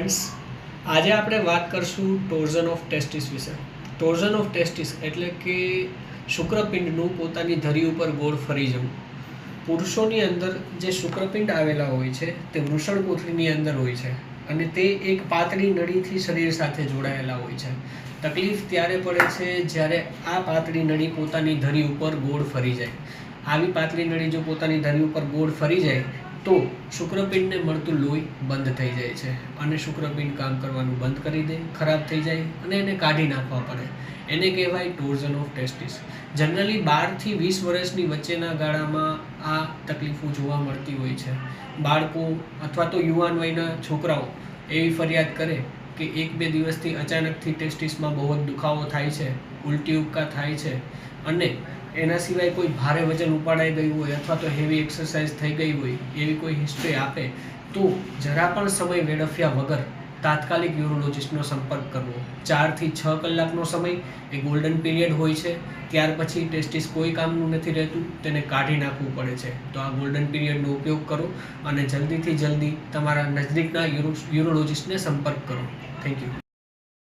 Friends આજે આપણે વાત કરશું ટોર્ઝન ઓફ ટેસ્ટિસ વિશે. ટોર્ઝન ઓફ ટેસ્ટિસ એટલે કે શુક્રપિંડનું પોતાની ધરી ઉપર ગોળ ફરી જવું. પુરુષોની અંદર જે શુક્રપિંડ આવેલા હોય છે, તે વૃષણકોથળીની અંદર હોય છે અને તે એક પાતળી નળીથી શરીર સાથે જોડાયેલા હોય છે. તકલીફ ત્યારે પડે છે જ્યારે આ પાતળી નળી પોતાની ધરી ઉપર ગોળ ફરી જાય. આવી પાતળી નળી જો પોતાની ધરી ઉપર ગોળ ફરી જાય તો શુક્રપિંડને મળતું લોહી બંધ થઈ જાય છે. અને શુક્રપિંડ કામ કરવાનું બંધ કરી દે, ખરાબ થઈ જાય અને એને કાઢી નાખવા પડે. એને કહેવાય ટોર્ઝન ઓફ ટેસ્ટિસ જનરલી બારથી વીસ વર્ષની વચ્ચેના ગાળામાં આ તકલીફો જોવા મળતી હોય છે. બાળકો અથવા તો યુવાન વયના છોકરાઓ એવી ફરિયાદ કરે કે એક બે દિવસથી અચાનકથી ટેસ્ટિસમાં બહુ જ દુખાવો થાય છે, ઉલટી ઉબકા થાય છે અને એના સિવાય કોઈ ભારે વજન ઉપાડાઈ ગયું હોય અથવા તો હેવી એક્સરસાઇઝ થઈ ગઈ હોય એવી કોઈ હિસ્ટ્રી આપે, તો જરા પણ સમય વેડફ્યા વગર તાત્કાલિક યુરોલોજિસ્ટનો સંપર્ક કરવો. ચારથી છ કલાકનો સમય એ ગોલ્ડન પીરિયડ હોય છે, ત્યાર પછી ટેસ્ટિસ કોઈ કામનું નથી રહેતું, તેને કાઢી નાખવું પડે છે. તો આ ગોલ્ડન પીરિયડનો ઉપયોગ કરો અને જલ્દીથી જલ્દી તમારા નજદીકના યુરો યુરોલોજિસ્ટને સંપર્ક કરો. Thank you